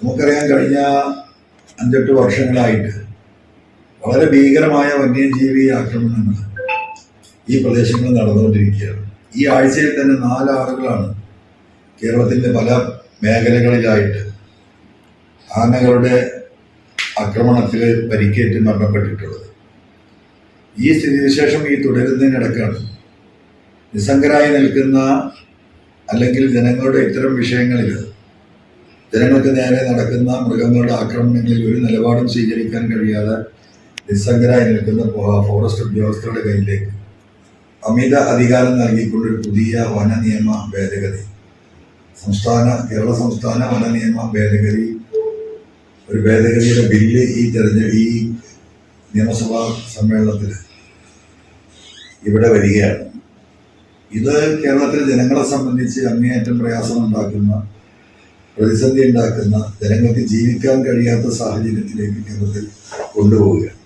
നമുക്കറിയാം കഴിഞ്ഞ അഞ്ചെട്ട് വർഷങ്ങളായിട്ട് വളരെ ഭീകരമായ വന്യജീവി ആക്രമണങ്ങൾ ഈ പ്രദേശങ്ങളിൽ നടന്നുകൊണ്ടിരിക്കുകയാണ്. ഈ ആഴ്ചയിൽ തന്നെ നാല് ആളുകളാണ് കേരളത്തിന്റെ പല മേഖലകളിലായിട്ട് ആനകളുടെ ആക്രമണത്തിൽ പരിക്കേറ്റ് മരണപ്പെട്ടിട്ടുള്ളത്. ഈ സ്ഥിതിവിശേഷം ഈ തുടരുന്നതിനിടക്കാണ് നിസ്സംഗരായി നിൽക്കുന്ന അല്ലെങ്കിൽ ജനങ്ങളുടെ ഇത്തരം വിഷയങ്ങളിൽ ജനങ്ങൾക്ക് നേരെ നടക്കുന്ന മൃഗങ്ങളുടെ ആക്രമണങ്ങളിൽ ഒരു നിലപാടും സ്വീകരിക്കാൻ കഴിയാതെ നിസ്സംഗരായി നിൽക്കുന്ന ഫോറസ്റ്റ് ഉദ്യോഗസ്ഥരുടെ കയ്യിലേക്ക്. അമിത അധികാരം നൽകിക്കൊണ്ട് ഒരു പുതിയ വന നിയമ ഭേദഗതി. സംസ്ഥാന കേരള സംസ്ഥാന വന നിയമ ഭേദഗതി. ഒരു ഭേദഗതിയുടെ ബില്ല് ഈ തെരഞ്ഞ ഈ നിയമസഭാ സമ്മേളനത്തിൽ ഇവിടെ വരികയാണ്. ഇത് കേരളത്തിലെ ജനങ്ങളെ സംബന്ധിച്ച് അങ്ങേയറ്റം പ്രയാസം ഉണ്ടാക്കുന്ന പ്രതിസന്ധി ഉണ്ടാക്കുന്ന ജനങ്ങൾക്ക് ജീവിക്കാൻ കഴിയാത്ത സാഹചര്യത്തിലേക്ക് കേരളത്തിൽ കൊണ്ടുപോവുകയാണ്.